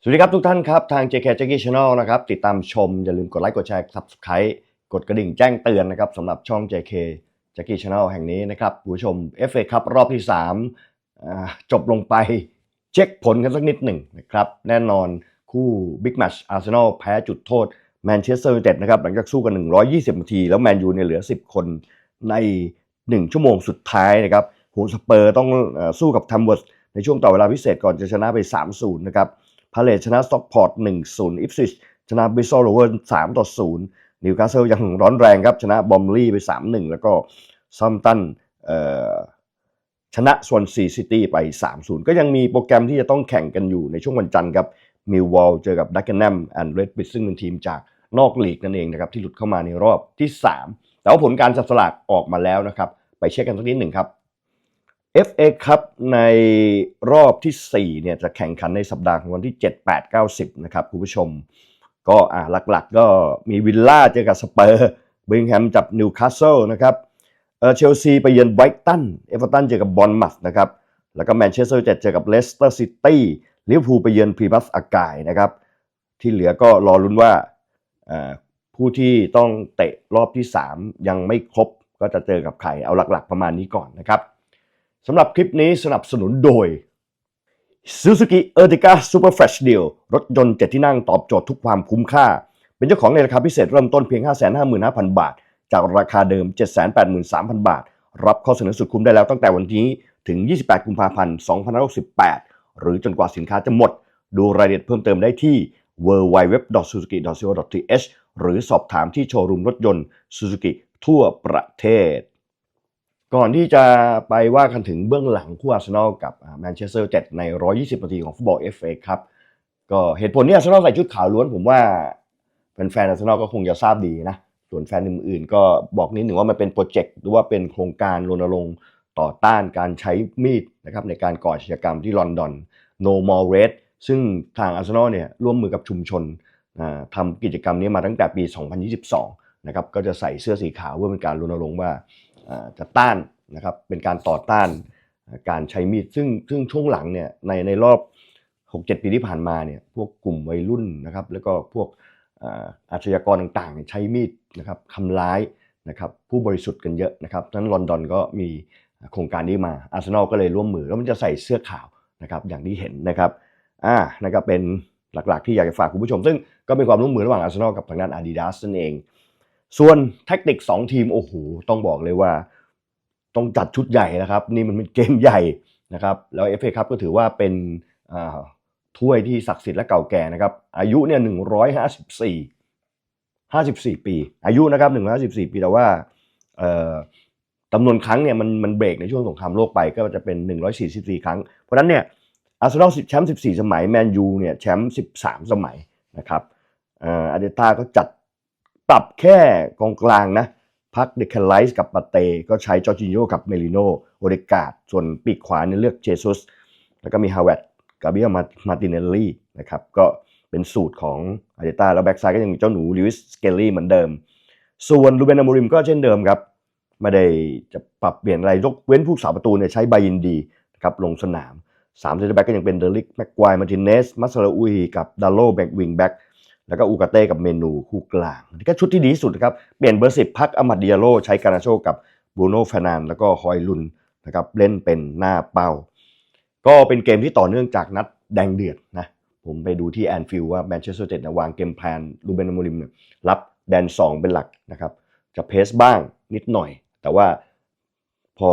สวัสดีครับทุกท่านครับ ทาง JK Jackie Channel นะครับติดตามชม อย่าลืมกดไลค์กดแชร์ Subscribe กดกระดิ่งแจ้งเตือนนะครับสำหรับช่อง JK Jackie Channel แห่งนี้นะครับผู้ชม FA ครับรอบที่3จบลงไปเช็คผลกันสักนิดหนึ่งนะครับแน่นอนคู่ Big Match Arsenal แพ้จุดโทษแมนเชสเตอร์ยูไนเต็ดนะครับหลังจากสู้กัน 120 นาที แล้วแมนยูเนี่ยเหลือ 10 คนใน 1 ชั่วโมงสุดท้ายนะครับโหสเปอร์ต้องอสู้กับทัมเวิร์สในช่วงต่อเวลาพิเศษก่อนจะชนะไป 3-0 นะครับ พาเลตชนะสต็อกพอร์ต1-0อิฟซิชชนะบิซอลโรเวอร์3ต่อ0นิวคาสเซิลยังร้อนแรงครับ ชนะบอมลี่ไป3-1แล้วก็ซัมตันชนะส่วนซีซิตี้ไป 3-0 ก็ยังมีโปรแกรมที่จะต้องแข่งกันอยู่ในช่วงวันจันทร์ครับมิลวอลเจอกับดักเกนแนมแอนด์เรดบิซึ่งเป็นทีมจากนอกลีกนั่นเองนะครับที่หลุดเข้ามาในรอบที่ 3 แต่ว่าผลการจับสลากออกมาแล้วนะครับ ไปเช็คกันสักนิดหนึ่งครับ FA ครับในรอบที่ 4 เนี่ยจะแข่งขันในสัปดาห์ของวันที่ 7 8 9 10 นะครับคุณผู้ชม ก็อ่าหลักๆ ก็มีวิลล่าเจอกับสเปอร์เบิงแฮมจับนิวคาสเซิลนะครับเออเชลซีไปเยือนไบรตันเอเวอร์ตันเจอกับบอลมัสนะครับ แล้วก็แมนเชสเตอร์ยูไนเต็ดเจอกับเลสเตอร์ซิตี้ลิเวอร์พูลไปเยือนพรีบัสอากายนะครับ ที่เหลือก็รอลุ้นว่าอ่าผู้ที่ต้องเตะรอบที่ 3 ยังไม่ครบก็จะเจอกับใครเอาหลักๆ ประมาณนี้ก่อนนะครับ สำหรับคลิปนี้สนับสนุนโดย Suzuki Ertiga Super Fresh Deal รถยนต์7ที่นั่งตอบโจทย์ทุกความคุ้มค่า เป็นเจ้าของในราคาพิเศษเริ่มต้นเพียง 555,000 บาท จากราคาเดิม 783,000 บาท รับข้อเสนอสุดคุ้มได้แล้วตั้งแต่วันนี้ถึง 28 กุมภาพันธ์ 2568 หรือจนกว่าสินค้าจะหมด ดูรายละเอียดเพิ่มเติมได้ที่ www.suzuki.co.th หรือสอบถามที่โชว์รูมรถยนต์ Suzuki ทั่วประเทศ ก่อนที่จะไปว่ากันถึงเบื้องหลังคู่อาร์เซนอลกับแมนเชสเตอร์ยูไนเต็ดใน 120 นาทีของฟุตบอล FA ครับก็เหตุผลที่อาร์เซนอลใส่ชุดขาวล้วนผมว่าแฟนๆอาร์เซนอลก็คงจะทราบดีนะ ส่วนแฟนอื่นๆ ก็บอกนิดหนึ่งว่ามันเป็นโปรเจกต์หรือว่าเป็นโครงการรณรงค์ต่อต้านการใช้มีดนะครับในการก่ออาชญากรรมที่ลอนดอน No More Red ซึ่งทางอาร์เซนอลเนี่ยร่วมมือกับชุมชนทำกิจกรรมนี้มาตั้งแต่ปี 2022 นะครับก็จะใส่เสื้อสีขาวเพื่อเป็นการรณรงค์ว่า จะต้านนะครับเป็นการต่อต้านการใช้มีดซึ่งซึ่งช่วงหลังเนี่ยในในรอบ 6-7 ปีที่ผ่านมาเนี่ยพวกกลุ่มวัยรุ่นนะครับแล้วก็พวกอาชญากรต่างๆ ใช้มีดนะครับทำร้ายนะครับผู้บริสุทธิ์กันเยอะนะครับดังนั้นลอนดอนก็มีโครงการนี้มาอาร์เซนอลก็เลยร่วมมือแล้วมันจะใส่เสื้อขาวนะครับอย่างที่เห็นนะครับอ่านะครับเป็นหลักๆ ที่อยากจะฝากคุณผู้ชม ซึ่งก็เป็นความร่วมมือระหว่างอาร์เซนอลกับทางด้าน Adidas นั่นเอง ส่วนแท็กติก 2 ทีม โอ้โห ต้องบอกเลยว่า ต้องจัดชุดใหญ่นะครับ นี่มันเป็นเกมใหญ่นะครับ แล้ว FA ครับก็ถือว่าเป็นอ่าถ้วยที่ศักดิ์สิทธิ์และเก่าแก่นะครับ อายุเนี่ย154 54ปี อายุนะครับ154ปีแต่ว่าเอ่อจำนวนครั้งเนี่ยมันมันเบรกในช่วงสงครามโลกไปก็จะเป็น 144 ครั้ง เพราะนั้นเนี่ยอาร์เซนอลแชมป์ 14 สมัย แมนยูเนี่ยแชมป์ 13 สมัยนะครับอ่ออาร์เดต้าก็จัด ปรับแค่กองกลางนะพักเดคไลส์กับปาเต ก็ใช้จอร์จิโยกับเมลิโนโอเดกาดส่วนปีกขวาเนี่ยเลือกเจซุสแล้วก็มีฮาวเวตกาเบียมาติเนลลี่นะครับก็เป็นสูตรของอาเตต้าแล้วแบ็กซ้ายก็ยังมีเจ้าหนูลิวิสสเกลลี่เหมือนเดิม ส่วนลูเบนอามูริมก็เช่นเดิมครับ ไม่ได้จะปรับเปลี่ยนอะไรยกเว้นผู้สาประตูเนี่ยใช้บายินดีนะครับลงสนามสามเซนเตอร์แบ็กก็ยังเป็นเดลิกแม็กควายมาตินเนสมัสลาอุยกับดาโลแบ็กวิงแบ็ก แล้วก็อูกาเต้กับเมนูคู่กลางนี่ก็ชุดที่ดีที่สุดครับ เปลี่ยนเบอร์สิบพักอมัดดิอาโลใช้การาโชกับบูโน่ฟานานแล้วก็ฮอยลุนนะครับเล่นเป็นหน้าเป้า ก็เป็นเกมที่ต่อเนื่องจากนัดแดงเดือดนะผมไปดูที่แอนฟิลด์ว่าแมนเชสเตอร์เต็ดวางเกมแพลนลูเบนอมูริมเนี่ยรับแดน 2 เป็นหลักนะครับ จะเพสบ้างนิดหน่อย แต่ว่าพอ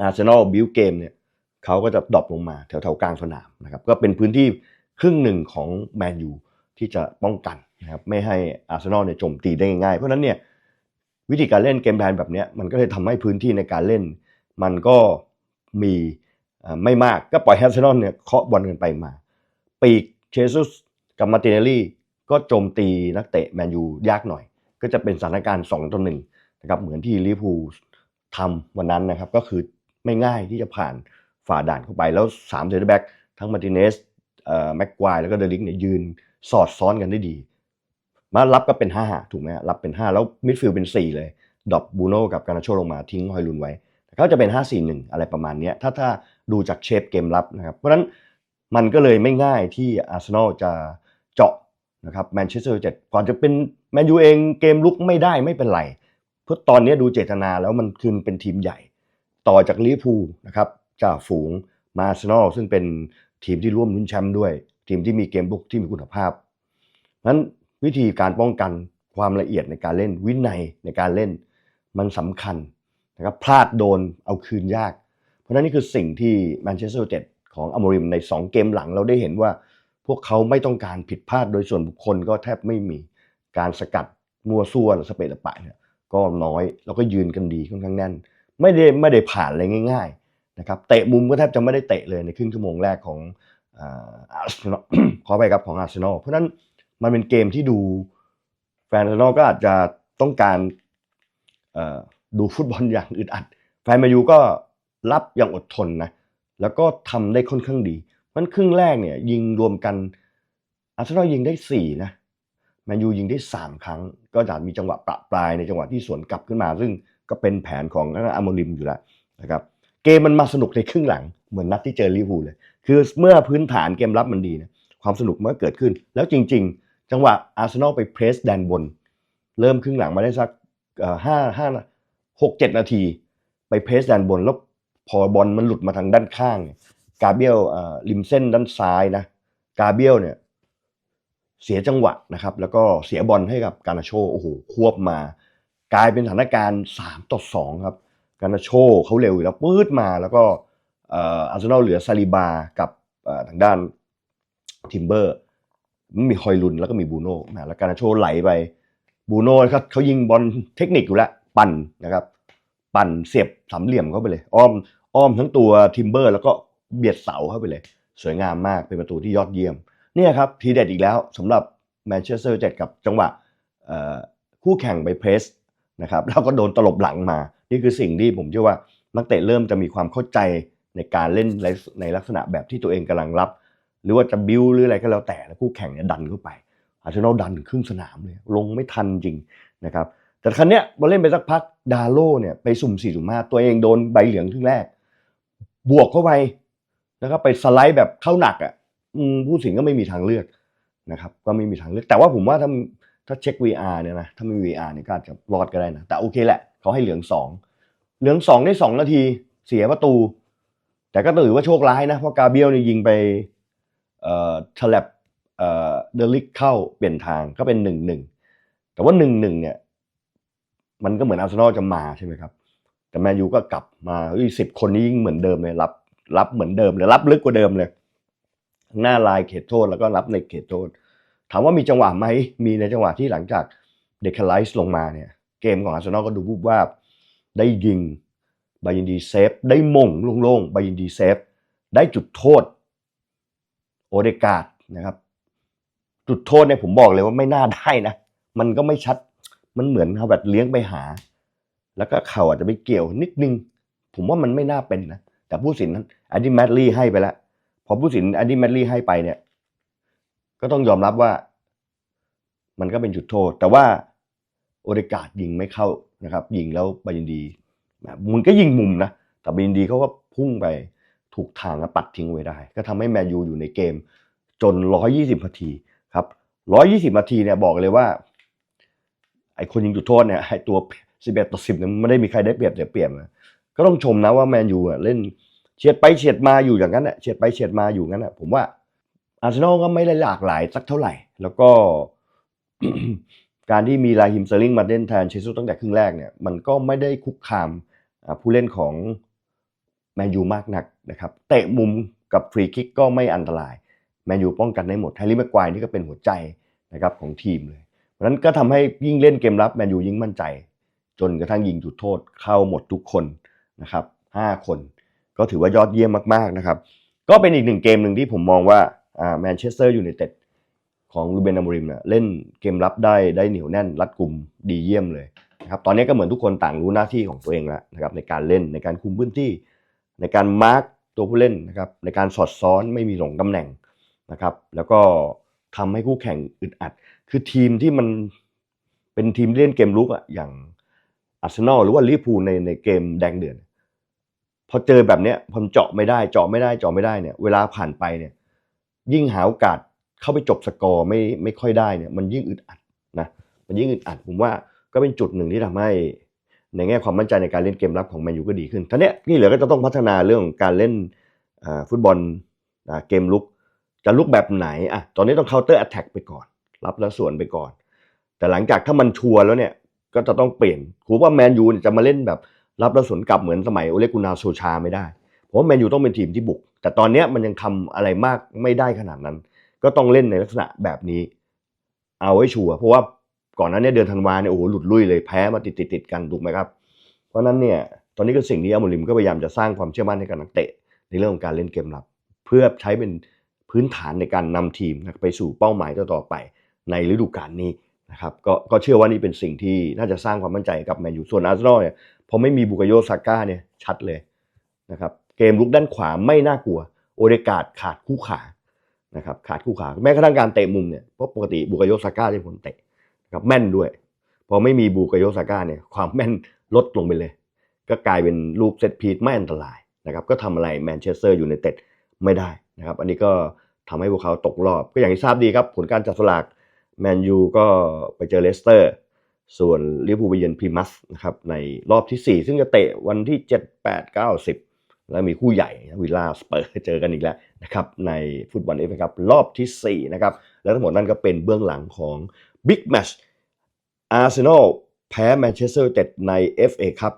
อาร์เซนอลบิวเกมเนี่ยเขาก็จะดรอปลงมาแถวๆกลางสนามนะครับ ก็เป็นพื้นที่ครึ่งหนึ่งของแมนยู ที่จะป้องกันนะครับไม่ให้อาร์เซนอลเนี่ยโจมตีได้ง่ายๆ เพราะนั้นเนี่ยวิธีการเล่นเกมแพนแบบนี้มันก็เลยทำให้พื้นที่ในการเล่น มันก็มีไม่มากก็ปล่อยอาร์เซนอลเนี่ยเคาะบอลกันไปมา ปีกเชซุสกับมาติเนลลี่ก็โจมตีนักเตะแมนยูยากหน่อย ก็จะเป็นสถานการณ์2ต่อ1นะครับเหมือนที่ลิเวอร์พูลทำวันนั้นนะครับก็คือไม่ง่ายที่จะผ่านฝ่าด่านเข้าไปแล้ว3เซนเตอร์แบ็กทั้งมาติเนสเอ่อแม็กควายแล้วก็เดลิกเนี่ยยืน สอดซ้อนกันได้ดี มารับก็เป็น 5 ถูกไหมฮะรับเป็น 5 แล้วมิดฟิลด์เป็น 4 เลย ดอปบูโน่กับการาโชลงมาทิ้งฮอยลุนไว้เขาจะเป็น 5-4-1 อะไรประมาณนี้ถ้าถ้าดูจากเชฟเกมรับนะครับ เพราะฉะนั้นมันก็เลยไม่ง่ายที่อาร์เซนอลจะเจาะนะครับแมนเชสเตอร์ยูไนเต็ดก่อนจะเป็นแมนยูเองเกมลุกไม่ได้ไม่เป็นไร เพราะตอนนี้ดูเจตนาแล้วมันคือเป็นทีมใหญ่ ต่อจากลิเวอร์พูลนะครับจ่าฝูงมาอาร์เซนอลซึ่งเป็นทีมที่ร่วมลุ้นแชมป์ด้วย ทีมที่มีเกมบุกที่มีคุณภาพนั้นวิธีการป้องกันความละเอียดในการเล่นวินัยในการเล่นมันสำคัญนะครับพลาดโดนเอาคืนยาก เพราะนั้นนี่คือสิ่งที่แมนเชสเตอร์ยูไนเต็ดของอมริมใน 2 เกมหลังเราได้เห็นว่า พวกเขาไม่ต้องการผิดพลาดโดยส่วนบุคคลก็แทบไม่มีการสกัดมัวซั่วหรือสเปรดปะเนี่ยก็น้อยแล้วก็ยืนกันดีค่อนข้างแน่น ไม่ได้ไม่ได้ผ่านอะไรง่าย ๆนะครับเตะมุมก็แทบจะไม่ได้เตะเลยในครึ่งชั่วโมงแรกของ อาร์เซนอลขอไปครับของอาร์เซนอลเพราะนั้นมันเป็นเกมที่ดูแฟนอาร์เซนอลก็อาจจะต้องการดูฟุตบอลอย่างอึดอัด แฟนแมนยูก็รับอย่างอดทนนะแล้วก็ทำได้ค่อนข้างดีมันครึ่งแรกเนี่ยยิงรวมกันอาร์เซนอลยิงได้สี่นะแมนยูยิงได้สามครั้ง ก็จะมีจังหวะประปรายในจังหวะที่สวนกลับขึ้นมา ซึ่งก็เป็นแผนของอาร์โมริมอยู่แล้วนะครับ เกมมันมาสนุกในครึ่งหลังเหมือนนัดที่เจอลิเวอร์พูลเลย คือเมื่อพื้นฐานเกมรับมันดีนะความสนุกมันก็เกิดขึ้น แล้วจริง ๆ จังหวะอาร์เซนอลไปเพรสแดนบน เริ่มครึ่งหลังมาได้สักห้าห้าหกเจ็ดนาที ไปเพรสแดนบน แล้วพอบอลมันหลุดมาทางด้านข้าง กาเบียลริมเส้นด้านซ้ายนะกาเบียลเนี่ยเสียจังหวะนะครับแล้วก็เสียบอลให้กับการาโชโอ้โหควบมา กลายเป็นสถานการณ์สามต่อสองครับ การนาโชเขาเร็วอยู่แล้วปื๊ดมาแล้วก็อาร์เซนอลเหลือซาลิบากับทางด้านทิมเบอร์มีคอยลุนแล้วก็มีบูโน่นะแล้วการนาโชไหลไปบูโน่ครับเขายิงบอลเทคนิคอยู่แล้ว ปั่นนะครับ ปั่นเสียบสามเหลี่ยมเข้าไปเลย อ้อมอ้อมทั้งตัวทิมเบอร์แล้วก็เบียดเสาเข้าไปเลย สวยงามมากเป็นประตูที่ยอดเยี่ยม เนี่ยครับทีเด็ดอีกแล้วสำหรับแมนเชสเตอร์เจ็ดกับจังหวะคู่แข่งไปเพรส นะครับแล้วก็โดนตลบหลังมา นี่คือสิ่งที่ผมเชื่อว่านักเตะเริ่มจะมีความเข้าใจในการเล่นในลักษณะแบบที่ตัวเองกำลังรับ หรือว่าจะบิวหรืออะไรก็แล้วแต่แล้วคู่แข่งเนี่ยดันเข้าไป อาร์เซนอลดันครึ่งสนามเลยลงไม่ทันจริงนะครับแต่ครั้งเนี้ยพอเล่นไปสักพักดาโลเนี่ยไปสุ่มสี่สุ่มห้าตัวเองโดนใบเหลืองครึ่งแรก บวกเข้าไปนะครับไปสไลด์แบบเข้าหนักอะผู้สินก็ไม่มีทางเลือกนะครับ ก็ไม่มีทางเลือกแต่ว่าผมว่าถ้า ถ้าเช็ค VR เนี่ยนะถ้าไม่มี VR เนี่ยก็อาจจะรอดก็ได้นะแต่โอเคแหละเขาให้เหลืองสองเหลืองสองได้สองนาทีเสียประตู แต่ก็ถือว่าโชคร้ายนะเพราะกาเบียลเนี่ยยิงไปเอ่อฉลับเอ่อเดลิกเข้าเปลี่ยนทางก็เป็นหนึ่งหนึ่งแต่ว่าหนึ่งหนึ่งเนี่ยมันก็เหมือนอาร์เซนอลจะมาใช่ไหมครับ แต่แมนยูก็กลับมาสิบคนนี้ยิ่งเหมือนเดิมเลยรับรับเหมือนเดิมเลยรับลึกกว่าเดิมเลย หน้าลายเขตโทษแล้วก็รับในเขตโทษ ถามว่ามีจังหวะไหมมีในจังหวะที่หลังจากเดคไลซ์ลงมาเนี่ยเกมของอาร์เซนอลก็ดูวูบวาบได้ยิงบายินดีเซฟได้มงโล่งๆบายินดีเซฟได้จุดโทษโอเดกาดนะครับ จุดโทษเนี่ยผมบอกเลยว่าไม่น่าได้นะ มันก็ไม่ชัดมันเหมือนเขาแบบเลี้ยงไปหา แล้วก็เข่าอาจจะไปเกี่ยวนิดนึง ผมว่ามันไม่น่าเป็นนะ แต่ผู้สินนั้นแอนดี้แมดลี่ให้ไปแล้ว พอผู้สินแอนดี้แมดลี่ให้ไปเนี่ย ก็ต้องยอมรับว่า มันก็เป็นจุดโทษ แต่ว่าโอเดกาดยิงไม่เข้านะครับ ยิงแล้วบายินดีมันก็ยิงมุมนะแต่บายินดีเขาก็พุ่งไปถูกทางแล้วปัดทิ้งไว้ได้ ก็ทำให้แมนยูอยู่ในเกมจน 120 นาทีครับ 120 นาทีเนี่ยบอกเลยว่า ไอ้คนยิงจุดโทษเนี่ยไอ้ตัว 11 ต่อ 10เนี่ยมันไม่ได้มีใครได้เปรียบเสียเปรียบนะก็ต้องชมนะว่าแมนยูเล่นเฉียดไปเฉียดมาอยู่อย่างนั้นแหละเฉียดไปเฉียดมาอยู่งั้นแหละผมว่า อาร์เซนอลก็ไม่ได้หลากหลายสักเท่าไหร่ แล้วก็การที่มีลาฮิมเซอร์ลิงมาเล่นแทนเชซุตั้งแต่ครึ่งแรกเนี่ยมันก็ไม่ได้คุกคามผู้เล่นของแมนยูมากนักนะครับเตะมุมกับฟรีคิกก็ไม่อันตรายแมนยูป้องกันได้หมดแฮร์รี่แม็กควายนี่ก็เป็นหัวใจนะครับของทีมเลยเพราะนั้นก็ทำให้ยิ่งเล่นเกมรับแมนยูยิ่งมั่นใจ จนกระทั่งยิงจุดโทษเข้าหมดทุกคนนะครับห้าคน ก็ถือว่ายอดเยี่ยมมากๆนะครับ ก็เป็นอีกหนึ่งเกมหนึ่งที่ผมมองว่า แมนเชสเตอร์ยูไนเต็ดของลูเบนอามริมเนี่ยเล่นเกมรับได้ได้เหนียวแน่นรัดกลุ่มดีเยี่ยมเลยนะครับตอนนี้ก็เหมือนทุกคนต่างรู้หน้าที่ของตัวเองแล้วนะครับในการเล่นในการคุมพื้นที่ ในการมาร์กตัวผู้เล่นนะครับในการสอดซ้อนไม่มีหลงตำแหน่งนะครับแล้วก็ทำให้คู่แข่งอึดอัด คือทีมที่มันเป็นทีมเล่นเกมลุกอะอย่างอาร์เซนอลหรือว่าลิเวอร์พูลในในเกมแดงเดือดพอเจอแบบเนี้ยพอเจาะไม่ได้เจาะไม่ได้เจาะไม่ได้เนี่ยเวลาผ่านไปเนี่ย ยิ่งหาโอกาสเข้าไปจบสกอร์ไม่ไม่ค่อยได้เนี่ยมันยิ่งอึดอัดนะมันยิ่งอึดอัดผมว่าก็เป็นจุดหนึ่งที่ทำให้ในแง่ความมั่นใจในการเล่นเกมรับของแมนยูก็ดีขึ้นท่านี้ที่เหลือก็จะต้องพัฒนาเรื่องของการเล่นฟุตบอลเกมลุกจะลุกแบบไหนอะตอนนี้ต้อง counter attack ไปก่อน รับแล้วสวนไปก่อน แต่หลังจากถ้ามันชัวร์แล้วเนี่ยก็จะต้องเปลี่ยนผมว่าแมนยูจะมาเล่นแบบรับแล้วสวนกลับเหมือนสมัยโอเลกุนาโซชาไม่ได้ผมว่าแมนยูต้องเป็นทีมที่บุก แต่ตอนนี้มันยังทำอะไรมากไม่ได้ขนาดนั้น ก็ต้องเล่นในลักษณะแบบนี้ เอาไว้ชัวร์เพราะว่าก่อนหนั้นเนี่ยเดือนธันวาเนี่ยโอ้โหหลุดลุยเลยแพ้มาติดติดติดกันถูกไหมครับ เพราะนั้นเนี่ยตอนนี้ก็สิ่งที่อัลโมริมก็พยายามจะสร้างความเชื่อมั่นให้กับนักเตะ ในเรื่องของการเล่นเกมรับ เพื่อใช้เป็นพื้นฐานในการนำทีมนะไปสู่เป้าหมายต่อไปในฤดูกาลนี้นะครับก็ก็เชื่อว่านี่เป็นสิ่งที่น่าจะสร้างความมั่นใจกับแมนยูส่วนอาร์เซนอลเนี่ยพอไม่มีบุกโยซาก้าเนี่ยชัดเลยนะครับ เกมลุกด้านขวาไม่น่ากลัว โอเดกาดขาดคู่ขานะครับขาดคู่ขาแม้กระทั่งการเตะมุมเนี่ยเพราะปกติบุกโยซาก้าเป็นคนเตะนะครับแม่นด้วย พอไม่มีบุกโยซาก้าเนี่ยความแม่นลดลงไปเลย ก็กลายเป็นลูกเซตพีทไม่อันตรายนะครับก็ทำอะไรแมนเชสเตอร์อยู่ในเต็ดไม่ได้นะครับอันนี้ก็ทำให้พวกเขาตกรอบ ก็อย่างที่ทราบดีครับ ผลการจับสลากแมนยูก็ไปเจอเลสเตอร์ ส่วนลิเวอร์พูลไปเยือนพรีมัสนะครับในรอบที่ 4 ซึ่งจะเตะวันที่ 7 8 9 10 แล้วมีคู่ใหญ่วิลล่าสเปอร์เจอกันอีกแล้วนะครับในฟุตบอลเอฟเอครับรอบทีสี่ 4 นะครับ แล้วทั้งหมดนั่นก็เป็นเบื้องหลังของบิ๊กแมชอาร์เซนอลแพ้แมนเชสเตอร์ยูไนเต็ดใน FA ครับ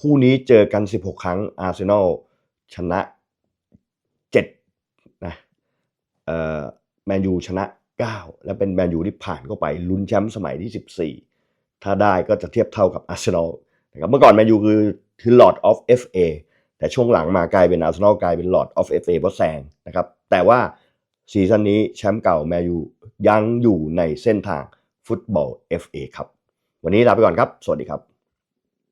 คู่นี้เจอกัน 16 ครั้งอาร์เซนอลชนะ7นะเอ่อแมนยูชนะ 9 และเป็นแมนยูที่ผ่านเข้าไปลุ้นแชมป์สมัยที่ 14 ถ้าได้ก็จะเทียบเท่ากับอาร์เซนอลนะครับเมื่อก่อนแมนยูคือคือ Lord of FA แต่ช่วงหลังมากลายเป็นอาร์เซนอลกลายเป็นหลอดออฟเอฟเพราะแซงนะครับแต่ว่าซีซั่นนี้แชมป์เก่าแมนยูยังอยู่ในเส้นทางฟุตบอล FA ครับ วันนี้ลาไปก่อนครับ สวัสดีครับ